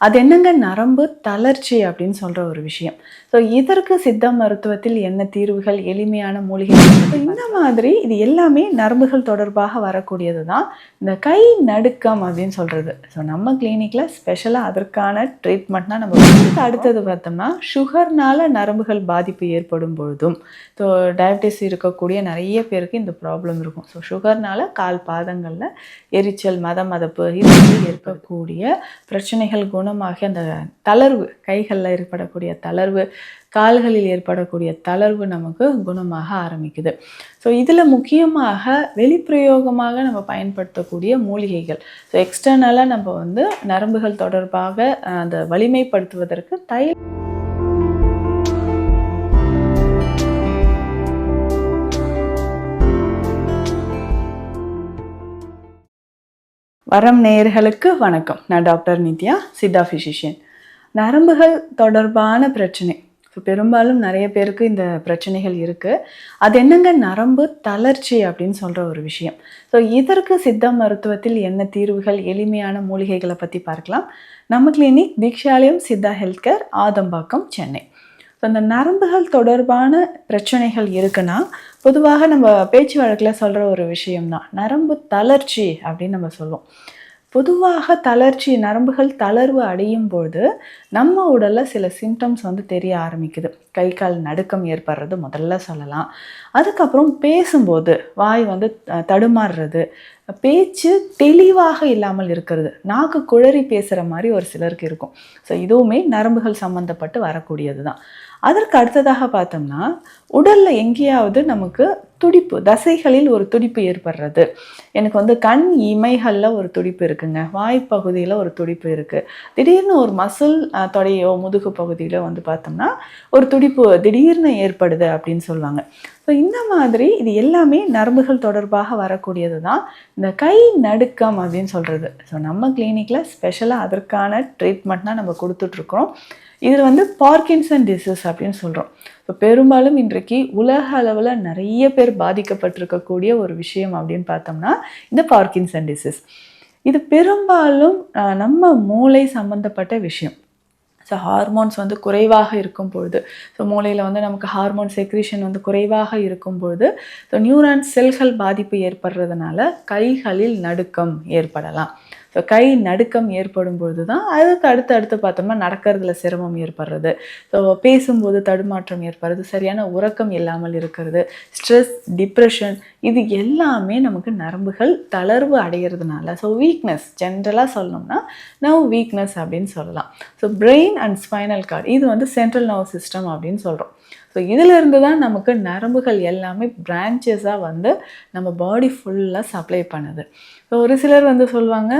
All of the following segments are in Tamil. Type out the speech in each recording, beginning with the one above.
அது என்னங்க நரம்பு தளர்ச்சி அப்படின்னு சொல்கிற ஒரு விஷயம். ஸோ இதற்கு சித்த மருத்துவத்தில் என்ன தீர்வுகள் எளிமையான மூலிகை? இந்த மாதிரி இது எல்லாமே நரம்புகள் தொடர்பாக வரக்கூடியது தான் இந்த கை நடுக்கம் அப்படின்னு சொல்கிறது ஸோ நம்ம கிளினிக்கில் ஸ்பெஷலாக அதற்கான ட்ரீட்மெண்ட்னா நம்ம அடுத்தது பார்த்தோம்னா சுகர்னால நரம்புகள் பாதிப்பு ஏற்படும் பொழுதும் ஸோ டயபிட்டிஸ் இருக்கக்கூடிய நிறைய பேருக்கு இந்த ப்ராப்ளம் இருக்கும். ஸோ சுகர்னால கால் பாதங்களில் எரிச்சல் மத மதப்பு இது இருக்கக்கூடிய பிரச்சனைகள் மூலமாக அந்த தளர்வு கைகளில் ஏற்படக்கூடிய தளர்வு கால்களில் ஏற்படக்கூடிய தளர்வு நமக்கு குணமாக ஆரம்பிக்குது. ஸோ இதில் முக்கியமாக வெளிப்பிரயோகமாக நம்ம பயன்படுத்தக்கூடிய மூலிகைகள். ஸோ எக்ஸ்டர்னலாக நம்ம வந்து நரம்புகள் தொடர்பாக அந்த வலிமைப்படுத்துவதற்கு தைல வரம் நேயர்களுக்கு வணக்கம். நான் டாக்டர் நித்யா சித்தா ஃபிசிஷியன் நரம்புகள் தொடர்பான பிரச்சனை. ஸோ பெரும்பாலும் நிறைய பேருக்கு இந்த பிரச்சனைகள் இருக்குது அது என்னங்க நரம்பு தளர்ச்சி அப்படின்னு சொல்கிற ஒரு விஷயம். ஸோ இதற்கு சித்த மருத்துவத்தில் என்ன தீர்வுகள் எளிமையான மூலிகைகளை பற்றி பார்க்கலாம். நம்ம clinic Deekshalayam Siddha health care Adambakkam Chennai. So அந்த நரம்புகள் தொடர்பான பிரச்சனைகள் இருக்குன்னா பொதுவாக நம்ம பேச்சு வழக்கில் சொல்கிற ஒரு விஷயம்தான் நரம்பு தளர்ச்சி அப்படின்னு நம்ம சொல்லுவோம். பொதுவாக தளர்ச்சி நரம்புகள் தளர்வு அடையும் பொழுது நம்ம உடலில் சில சிம்டம்ஸ் வந்து தெரிய ஆரம்பிக்குது. கை கால் நடுக்கம் ஏற்படுறது முதல்ல சொல்லலாம். அதுக்கப்புறம் பேசும்போது வாய் வந்து தடுமாறுறது பேச்சு தெளிவாக இல்லாமல் இருக்கிறது. நாக்கு குழறி பேசுகிற மாதிரி ஒரு சிலருக்கு இருக்கும். ஸோ இதுவுமே நரம்புகள் சம்மந்தப்பட்டு வரக்கூடியது தான் அதற்கு அடுத்ததாக பார்த்தோம்னா உடலில் எங்கேயாவது நமக்கு துடிப்பு தசைகளில் ஒரு துடிப்பு ஏற்படுறது. எனக்கு வந்து கண் இமைகளில் ஒரு துடிப்பு இருக்குங்க. வாய்ப்பகுதியில் ஒரு துடிப்பு இருக்குது திடீர்னு ஒரு மசில் தொடையோ முதுகு பகுதியிலோ வந்து பார்த்தோம்னா ஒரு துடிப்பு திடீர்னு ஏற்படுது அப்படின்னு சொல்லுவாங்க. ஸோ இந்த மாதிரி இது எல்லாமே நரம்புகள் தொடர்பாக வரக்கூடியது தான் இந்த கை நடுக்கம் அப்படின்னு சொல்கிறது ஸோ நம்ம கிளினிக்கில் ஸ்பெஷலாக அதற்கான ட்ரீட்மெண்ட் தான் நம்ம கொடுத்துட்ருக்குறோம். இதில் வந்து பார்க்கின்சன் டிசீஸ் அப்படின்னு சொல்கிறோம் ஸோ பெரும்பாலும் இன்றைக்கு உலக அளவில் நிறைய பேர் பாதிக்கப்பட்டிருக்கக்கூடிய ஒரு விஷயம் அப்படின்னு பார்த்தோம்னா இந்த பார்க்கின்சன் டிசீஸ் இது பெரும்பாலும் நம்ம மூளை சம்மந்தப்பட்ட விஷயம். ஸோ ஹார்மோன்ஸ் வந்து குறைவாக இருக்கும் பொழுது ஸோ மூளையில் வந்து நமக்கு ஹார்மோன் செக்ரீஷன் வந்து குறைவாக இருக்கும் பொழுது ஸோ நியூரான் செல்கள் பாதிப்பு ஏற்படுறதுனால கைகளில் நடுக்கம் ஏற்படலாம். ஸோ கை நடுக்கம் ஏற்படும் பொழுது தான் அதுக்கு அடுத்து அடுத்து பார்த்தோம்னா நடக்கிறதுல சிரமம் ஏற்படுறது. ஸோ பேசும்போது தடுமாற்றம் ஏற்படுறது சரியான உறக்கம் இல்லாமல் இருக்கிறது ஸ்ட்ரெஸ் டிப்ரெஷன் இது எல்லாமே நமக்கு நரம்புகள் தளர்வு அடைகிறதுனால ஸோ வீக்னஸ் ஜென்ரலாக சொல்லணும்னா நர்வ் வீக்னஸ் அப்படின்னு சொல்லலாம். So brain and spinal cord இது வந்து சென்ட்ரல் நர்வ் சிஸ்டம் அப்படின்னு சொல்கிறோம் ஸோ இதிலிருந்து தான் நமக்கு நரம்புகள் எல்லாமே பிரான்ச்சஸாக வந்து நம்ம பாடி ஃபுல்லாக சப்ளை பண்ணுது. ஸோ ஒரு சிலர் வந்து சொல்லுவாங்க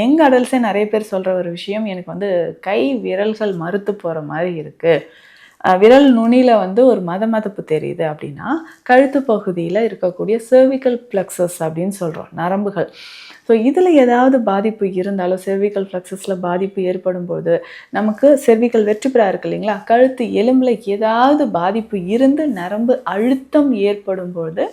யங் அடல்ஸே நிறைய பேர் சொல்கிற ஒரு விஷயம் எனக்கு வந்து கை விரல்கள் மறுத்து போகிற மாதிரி இருக்குது விரல் நுனியில் வந்து ஒரு மத மதப்பு தெரியுது அப்படின்னா கழுத்து பகுதியில் இருக்கக்கூடிய சர்விக்கல் plexus அப்படின்னு சொல்கிறோம் நரம்புகள். ஸோ இதில் ஏதாவது பாதிப்பு இருந்தாலும் cervical ஃப்ளக்ஸஸில் பாதிப்பு ஏற்படும் போது நமக்கு cervical வெற்றிப்பிரா இருக்கு இல்லைங்களா? கழுத்து எலும்பில் ஏதாவது பாதிப்பு இருந்து நரம்பு அழுத்தம் ஏற்படும் போது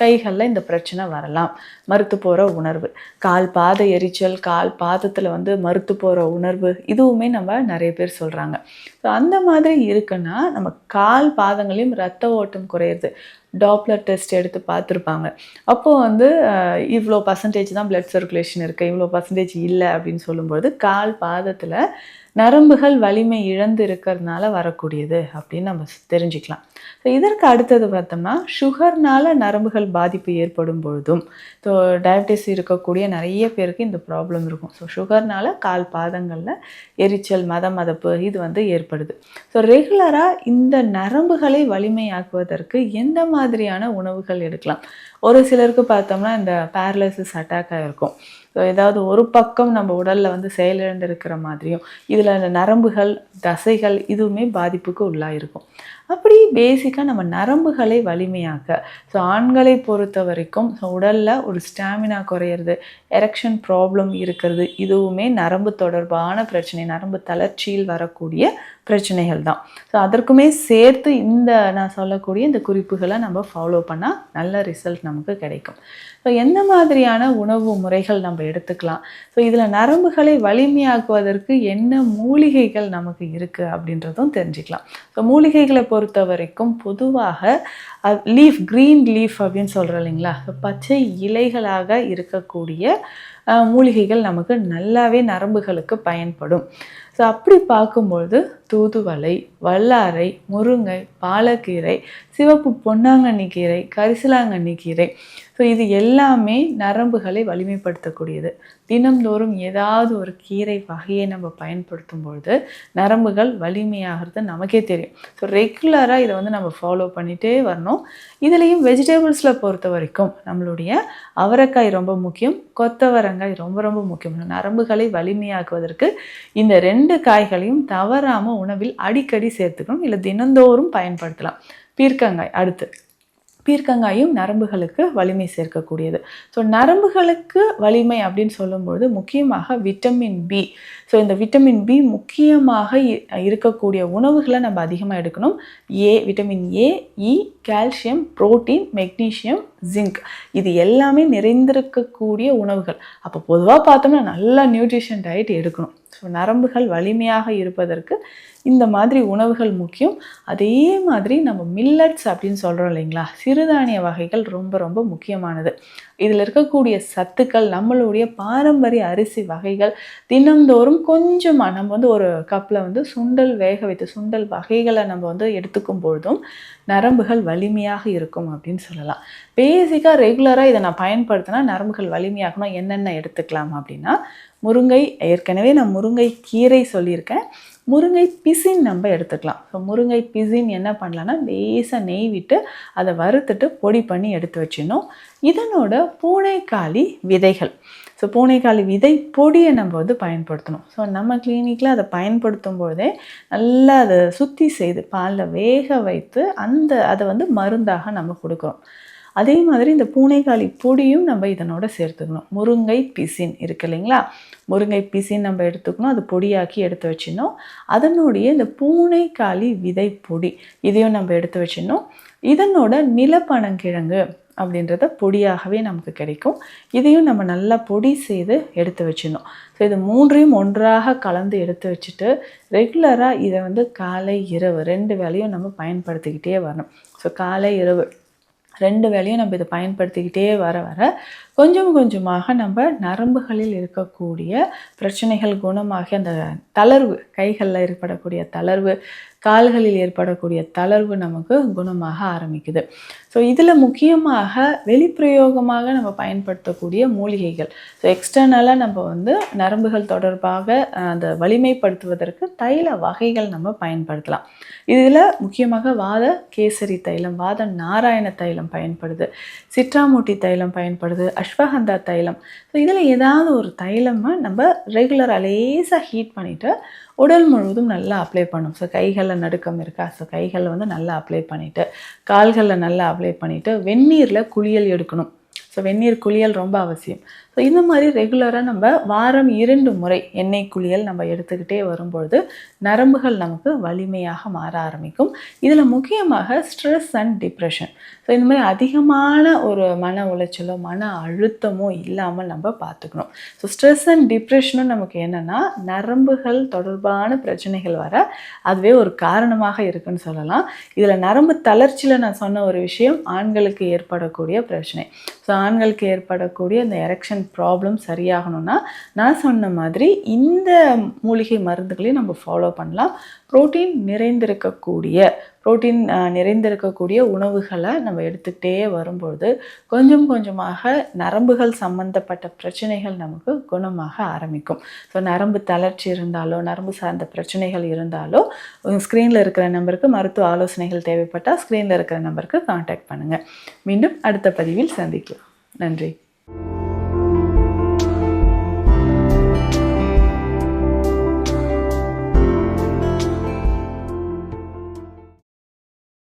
கைகளில் இந்த பிரச்சனை வரலாம். மறுத்து போகிற உணர்வு. கால் பாத எரிச்சல் கால் பாதத்தில் வந்து மறுத்து போகிற உணர்வு இதுவுமே நம்ம நிறைய பேர் சொல்கிறாங்க ஸோ அந்த மாதிரி இருக்குன்னா நம்ம கால் பாதங்களையும் ரத்த ஓட்டம் குறையிறது. டாப்லர் டெஸ்ட் எடுத்து பார்த்துருப்பாங்க. அப்போது வந்து இவ்வளோ பர்சன்டேஜ் தான் ப்ளட் சர்க்குலேஷன் இருக்குது இவ்வளோ பர்சன்டேஜ் இல்லை அப்படின்னு சொல்லும்போது கால் பாதத்தில் நரம்புகள் வலிமை இழந்து இருக்கிறதுனால வரக்கூடியது அப்படின்னு நம்ம தெரிஞ்சுக்கலாம். ஸோ இதற்கு அடுத்தது பார்த்தோம்னா சுகர்னால் நரம்புகள் பாதிப்பு ஏற்படும் பொழுதும் ஸோ டயபிட்டிஸ் இருக்கக்கூடிய நிறைய பேருக்கு இந்த ப்ராப்ளம் இருக்கும். ஸோ சுகர்னால் கால் பாதங்களில் எரிச்சல் மத மதப்பு இது வந்து ஏற்படுது. ஸோ ரெகுலராக இந்த நரம்புகளை வலிமையாக்குவதற்கு எந்த மாதிரியான உணவுகள் எடுக்கலாம்? ஒரு சிலருக்கு பார்த்தோம்னா இந்த பேரலைசிஸ் அட்டாக் ஆகிருக்கும் ஸோ ஏதாவது ஒரு பக்கம் நம்ம உடலில் வந்து செயலிழந்து இருக்கிற மாதிரியும் இதில் அந்த நரம்புகள் தசைகள் இதுவுமே பாதிப்புக்கு உள்ளாயிருக்கும். அப்படி பேசிக்காக நம்ம நரம்புகளை வலிமையாக்க. ஸோ ஆண்களை பொறுத்த வரைக்கும் ஸோ உடலில் ஒரு ஸ்டாமினா குறையிறது எரெக்ஷன் ப்ராப்ளம் இருக்கிறது இதுவுமே நரம்பு தொடர்பான பிரச்சனை நரம்பு தளர்ச்சியில் வரக்கூடிய பிரச்சனைகள் தான். ஸோ அதற்குமே சேர்த்து இந்த நான் சொல்லக்கூடிய இந்த குறிப்புகளை நம்ம ஃபாலோ பண்ணால் நல்ல ரிசல்ட் நமக்கு கிடைக்கும். ஸோ எந்த மாதிரியான உணவு முறைகள் நம்ம எடுத்துக்கலாம்? ஸோ இதில் நரம்புகளை வலிமையாக்குவதற்கு என்ன மூலிகைகள் நமக்கு இருக்குது அப்படின்றதும் தெரிஞ்சுக்கலாம். ஸோ மூலிகைகளை பொறுத்த பொறுத்த வரைக்கும் பொதுவாக லீஃப் க்ரீன் லீஃப் அப்படின்னு சொல்கிறோம் இல்லைங்களா? பச்சை இலைகளாக இருக்கக்கூடிய மூலிகைகள் நமக்கு நல்லாவே நரம்புகளுக்கு பயன்படும். ஸோ அப்படி பார்க்கும்பொழுது தூதுவளை வல்லாரை முருங்கை பாலக்கீரை சிவப்பு பொன்னாங்கண்ணி கீரை கரிசலாங்கண்ணி கீரை. ஸோ இது எல்லாமே நரம்புகளை வலிமைப்படுத்தக்கூடியது. தினம்தோறும் ஏதாவது ஒரு கீரை வகையை நம்ம பயன்படுத்தும் பொழுது நரம்புகள் வலிமையாகிறது நமக்கே தெரியும். ஸோ ரெகுலராக இதை வந்து நம்ம ஃபாலோ பண்ணிகிட்டே வரணும். இதுலேயும் வெஜிடபிள்ஸில் பொறுத்த வரைக்கும் நம்மளுடைய அவரைக்காய் ரொம்ப முக்கியம் கொத்தவரங்காய் ரொம்ப ரொம்ப முக்கியம். நரம்புகளை வலிமையாக்குவதற்கு இந்த ரெண்டு காய்களையும் தவறாமல் உணவில் அடிக்கடி சேர்த்துக்கணும். இல்லை தினந்தோறும் பயன்படுத்தலாம். பீர்க்கங்காய் அடுத்து. பீர்க்கங்காயும் நரம்புகளுக்கு வலிமை சேர்க்கக்கூடியது. ஸோ நரம்புகளுக்கு வலிமை அப்படின்னு சொல்லும்பொழுது முக்கியமாக விட்டமின் பி ஸோ இந்த விட்டமின் பி முக்கியமாக இ- இருக்கக்கூடிய உணவுகளை நம்ம அதிகமாக எடுக்கணும். A vitamin A E calcium protein magnesium zinc இது எல்லாமே நிறைந்திருக்கக்கூடிய உணவுகள். அப்போ பொதுவாக பார்த்தோம்னா நல்லா நியூட்ரிஷன் டயட் எடுக்கணும். ஸோ நரம்புகள் வலிமையாக இருப்பதற்கு இந்த மாதிரி உணவுகள் முக்கியம். அதே மாதிரி நம்ம மில்லட்ஸ் அப்படின்னு சொல்கிறோம் இல்லைங்களா? சிறுதானிய வகைகள் ரொம்ப ரொம்ப முக்கியமானது. இதில் இருக்கக்கூடிய சத்துக்கள் நம்மளுடைய பாரம்பரிய அரிசி வகைகள் தினந்தோறும் கொஞ்சமாக நம்ம வந்து ஒரு கப்பில் வந்து சுண்டல் வேக வைத்த சுண்டல் வகைகளை நம்ம வந்து எடுத்துக்கும் பொழுதும் நரம்புகள் வலிமையாக இருக்கும் அப்படின்னு சொல்லலாம். பேசிக்காக ரெகுலராக இதை நான் பயன்படுத்தினா நரம்புகள் வலிமையாகணும். என்னென்ன எடுத்துக்கலாம் அப்படின்னா முருங்கை. ஏற்கனவே நான் முருங்கை கீரை சொல்லியிருக்கேன். முருங்கை பிசின் நம்ம எடுத்துக்கலாம். ஸோ முருங்கை பிசின் என்ன பண்ணலான்னா லேசாக நெய் விட்டு அதை வறுத்துட்டு பொடி பண்ணி எடுத்து வச்சிடணும். இதனோட பூனைக்காளி விதைகள். ஸோ பூனைக்காளி விதை பொடியை நம்ம வந்து பயன்படுத்தணும். ஸோ நம்ம கிளினிக்கில் அதை பயன்படுத்தும் பொழுதே நல்லா அதை சுத்தி செய்து பாலில் வேக வைத்து அந்த அதை வந்து மருந்தாக நம்ம கொடுக்குறோம். அதே மாதிரி இந்த பூனைக்காளி பொடியும் நம்ம இதனோட சேர்த்துக்கணும். முருங்கை பிசின் இருக்கு இல்லைங்களா? முருங்கை பிசின் நம்ம எடுத்துக்கணும். அது பொடியாக்கி எடுத்து வச்சிடணும். அதனுடைய இந்த பூனைக்காளி விதை பொடி இதையும் நம்ம எடுத்து வச்சிடணும். இதனோட நிலப்பனங்கிழங்கு அப்படின்றத பொடியாகவே நமக்கு கிடைக்கும். இதையும் நம்ம நல்லா பொடி செய்து எடுத்து வச்சிடணும். ஸோ இது மூன்றையும் ஒன்றாக கலந்து எடுத்து வச்சுட்டு ரெகுலராக இதை வந்து காலை இரவு ரெண்டு வேலையும் நம்ம பயன்படுத்திக்கிட்டே வரணும். ஸோ காலை இரவு ரெண்டு வேலையும் நம்ம இதை பயன்படுத்திக்கிட்டே வர வர கொஞ்சம் கொஞ்சமாக நம்ம நரம்புகளில் இருக்கக்கூடிய பிரச்சனைகள் குணமாகி அந்த தளர்வு கைகளில் ஏற்படக்கூடிய தளர்வு கால்களில் ஏற்படக்கூடிய தளர்வு நமக்கு குணமாக ஆரம்பிக்குது. ஸோ இதில் முக்கியமாக வெளிப்பிரயோகமாக நம்ம பயன்படுத்தக்கூடிய மூலிகைகள். ஸோ எக்ஸ்டர்னலாக நம்ம வந்து நரம்புகள் தொடர்பாக அந்த வலிமைப்படுத்துவதற்கு தைல வகைகள் நம்ம பயன்படுத்தலாம். இதில் முக்கியமாக வாத கேசரி தைலம் வாத நாராயண தைலம் பயன்படுது சிற்றாமூட்டி தைலம் பயன்படுது அஸ்வகந்தா தைலம். ஸோ இதில் ஏதாவது ஒரு தைலமாக நம்ம ரெகுலராக லேசாக ஹீட் பண்ணிவிட்டு உடல் முழுவதும் நல்லா அப்ளை பண்ணும் ஸோ கைகளில் நடுக்கம் இருக்கா? ஸோ கைகளில் வந்து நல்லா அப்ளை பண்ணிவிட்டு கால்களில் நல்லா அப்ளை பண்ணிவிட்டு வெந்நீரில் குளியல் எடுக்கணும். ஸோ வெந்நீர் குளியல் ரொம்ப அவசியம். ஸோ இந்த மாதிரி ரெகுலராக நம்ம வாரம் இரண்டு முறை எண்ணெய் குளியல் நம்ம எடுத்துக்கிட்டே வரும்பொழுது நரம்புகள் நமக்கு வலிமையாக மாற ஆரம்பிக்கும். இதில் முக்கியமாக ஸ்ட்ரெஸ் அண்ட் டிப்ரெஷன் ஸோ இந்த மாதிரி அதிகமான ஒரு மன உளைச்சலோ மன அழுத்தமோ இல்லாமல் நம்ம பார்த்துக்கணும். ஸோ ஸ்ட்ரெஸ் அண்ட் டிப்ரெஷனும் நமக்கு என்னென்னா நரம்புகள் தொடர்பான பிரச்சனைகள் வர அதுவே ஒரு காரணமாக இருக்குன்னு சொல்லலாம். இதில் நரம்பு தளர்ச்சியில் நான் சொன்ன ஒரு விஷயம் ஆண்களுக்கு ஏற்படக்கூடிய பிரச்சனை. ஸோ ஆண்களுக்கு ஏற்படக்கூடிய இந்த எரெக்ஷன் ப்ராப்ளம் சரியாகணும்னா நான் சொன்ன மாதிரி இந்த மூலிகை மருந்துகளையும் நம்ம ஃபாலோ பண்ணலாம். புரோட்டீன் நிறைந்திருக்கக்கூடிய புரோட்டீன் நிறைந்திருக்கக்கூடிய உணவுகளை நம்ம எடுத்துக்கிட்டே வரும்பொழுது கொஞ்சம் கொஞ்சமாக நரம்புகள் சம்பந்தப்பட்ட பிரச்சனைகள் நமக்கு குணமாக ஆரம்பிக்கும். ஸோ நரம்பு தளர்ச்சி இருந்தாலோ நரம்பு சார்ந்த பிரச்சனைகள் இருந்தாலோ ஸ்க்ரீனில் இருக்கிற நம்பருக்கு மருத்துவ ஆலோசனைகள் தேவைப்பட்டால் ஸ்க்ரீனில் இருக்கிற நம்பருக்கு காண்டாக்ட் பண்ணுங்கள் மீண்டும் அடுத்த பதிவில் சந்திக்கலாம். நன்றி